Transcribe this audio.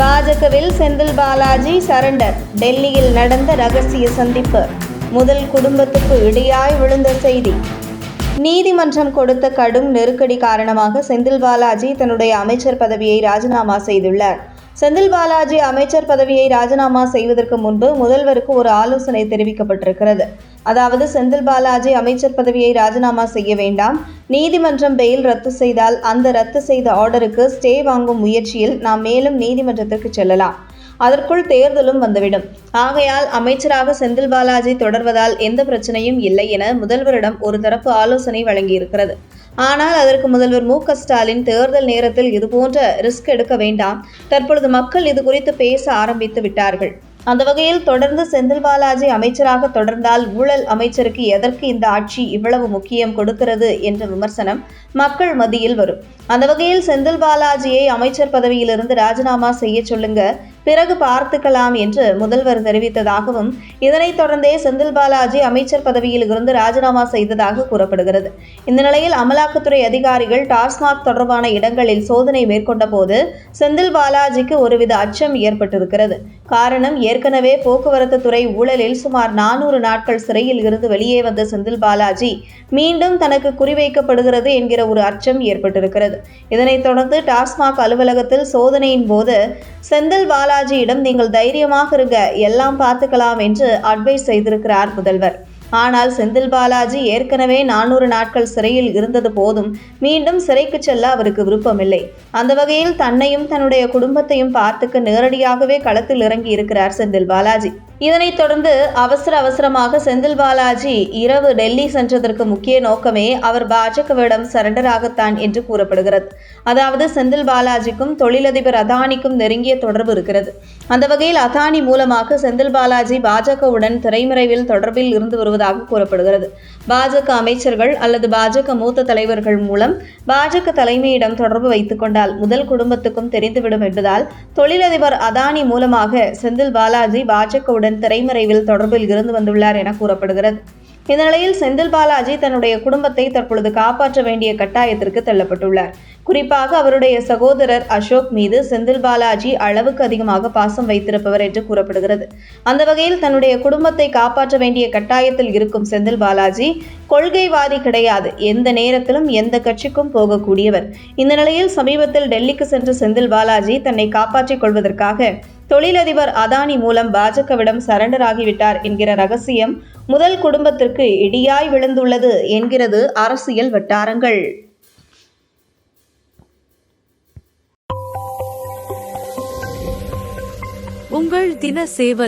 பாஜகவில் செந்தில் பாலாஜி சரண்டர் டெல்லியில் நடந்த ரகசிய சந்திப்பு முதல் குடும்பத்துக்கு இடையாய் விழுந்த செய்தி. நீதிமன்றம் கொடுத்த கடும் நெருக்கடி காரணமாக செந்தில் பாலாஜி தன்னுடைய அமைச்சர் பதவியை ராஜினாமா செய்துள்ளார். செந்தில் பாலாஜி அமைச்சர் பதவியை ராஜினாமா செய்வதற்கு முன்பு முதல்வருக்கு ஒரு ஆலோசனை தெரிவிக்கப்பட்டிருக்கிறது. அதாவது செந்தில் பாலாஜி அமைச்சர் பதவியை ராஜினாமா செய்ய வேண்டாம். நீதிமன்றம் பெயில் ரத்து செய்தால் அந்த ரத்து செய்த ஆர்டருக்கு ஸ்டே வாங்கும் முயற்சியில் நாம் மேலும் நீதிமன்றத்திற்கு செல்லலாம். அதற்குள் தேர்தலும் வந்துவிடும். ஆகையால் அமைச்சராக செந்தில் பாலாஜி தொடர்வதால் எந்த பிரச்சனையும் இல்லை என முதல்வரிடம் ஒரு தரப்பு ஆலோசனை வழங்கியிருக்கிறது. ஆனால் அதற்கு முதல்வர் மு க ஸ்டாலின் தேர்தல் நேரத்தில் இதுபோன்ற ரிஸ்க் எடுக்க வேண்டாம். தற்பொழுது மக்கள் இது குறித்து பேச ஆரம்பித்து விட்டார்கள். அந்த வகையில் தொடர்ந்து செந்தில் பாலாஜி அமைச்சராக தொடர்ந்தால் ஊழல் அமைச்சருக்கு எதற்கு இந்த ஆட்சி இவ்வளவு முக்கியம் கொடுக்கிறது என்ற விமர்சனம் மக்கள் மத்தியில் வரும். அந்த வகையில் செந்தில் பாலாஜியை அமைச்சர் பதவியிலிருந்து ராஜினாமா செய்ய சொல்லுங்க. பிறகு பார்த்துக்கலாம் என்று முதல்வர் தெரிவித்ததாகவும் இதனைத் தொடர்ந்தே செந்தில் பாலாஜி அமைச்சர் பதவியில் இருந்து ராஜினாமா செய்ததாக கூறப்படுகிறது. இந்த நிலையில் அமலாக்கத்துறை அதிகாரிகள் டாஸ்மாக் தொடர்பான இடங்களில் சோதனை மேற்கொண்ட போது செந்தில் பாலாஜிக்கு ஒருவித அச்சம் ஏற்பட்டிருக்கிறது. காரணம் ஏற்கனவே போக்குவரத்து துறை ஊழலில் சுமார் நானூறு நாட்கள் சிறையில் இருந்து வெளியே வந்த செந்தில் பாலாஜி மீண்டும் தனக்கு குறிவைக்கப்படுகிறது என்கிற ஒரு அச்சம் ஏற்பட்டிருக்கிறது. இதனைத் தொடர்ந்து டாஸ்மாக் அலுவலகத்தில் சோதனையின் போது செந்தில் பாலாஜியிடம் நீங்கள் தைரியமாக இருங்க எல்லாம் பார்த்துக்கலாம் என்று அட்வைஸ் செய்திருக்கிறார் முதல்வர். ஆனால் செந்தில் பாலாஜி ஏற்கனவே நானூறு நாட்கள் சிறையில் இருந்தது போதும் மீண்டும் சிறைக்கு செல்ல அவருக்கு விருப்பமில்லை. அந்த வகையில் தன்னையும் தன்னுடைய குடும்பத்தையும் பார்த்துக்க நேரடியாகவே களத்தில் இறங்கி இருக்கிறார் செந்தில் பாலாஜி. இதனைத் தொடர்ந்து அவசர அவசரமாக செந்தில் பாலாஜி இரவு டெல்லி சென்றதற்கு முக்கிய நோக்கமே அவர் பாஜகவிடம் சரண்டர் ஆகத்தான் என்று கூறப்படுகிறது. அதாவது செந்தில் பாலாஜிக்கும் தொழிலதிபர் அதானிக்கும் நெருங்கிய தொடர்பு இருக்கிறது. அந்த வகையில் அதானி மூலமாக செந்தில் பாலாஜி பாஜகவுடன் திரைமறைவில் தொடர்பில் இருந்து வருவதாக கூறப்படுகிறது. பாஜக அமைச்சர்கள் அல்லது பாஜக மூத்த தலைவர்கள் மூலம் பாஜக தலைமையிடம் தொடர்பு வைத்துக் கொண்டால் முதல் குடும்பத்துக்கும் தெரிந்துவிடும் என்பதால் தொழிலதிபர் அதானி மூலமாக செந்தில் பாலாஜி பாஜகவுடன் திரைமறைவில் தொடர்பில் இருந்து வந்துள்ளார் என கூறப்படுகிறது. இந்த நிலையில் செந்தில் பாலாஜி தன்னுடைய குடும்பத்தை தற்பொழுது காப்பாற்ற வேண்டிய கட்டாயத்திற்கு தள்ளப்பட்டுள்ளார். குறிப்பாக அவருடைய சகோதரர் அசோக் மீது செந்தில் பாலாஜி அளவுக்கு அதிகமாக பாசம் வைத்திருப்பவர் என்று கூறப்படுகிறது. அந்த வகையில் தன்னுடைய குடும்பத்தை காப்பாற்ற வேண்டிய கட்டாயத்தில் இருக்கும் செந்தில் பாலாஜி கொள்கைவாதி கிடையாது. எந்த நேரத்திலும் எந்த கட்சிக்கும் போகக்கூடியவர். இந்த நிலையில் சமீபத்தில் டெல்லிக்கு சென்ற செந்தில் பாலாஜி தன்னை காப்பாற்றிக் கொள்வதற்காக தொழிலதிபர் அதானி மூலம் பாஜகவிடம் சரண்டர் ஆகிவிட்டார் என்கிற ரகசியம் முதல் குடும்பத்திற்கு இடியாய் விழுந்துள்ளது என்கிறது அரசியல் வட்டாரங்கள். உங்கள் தின சேவல்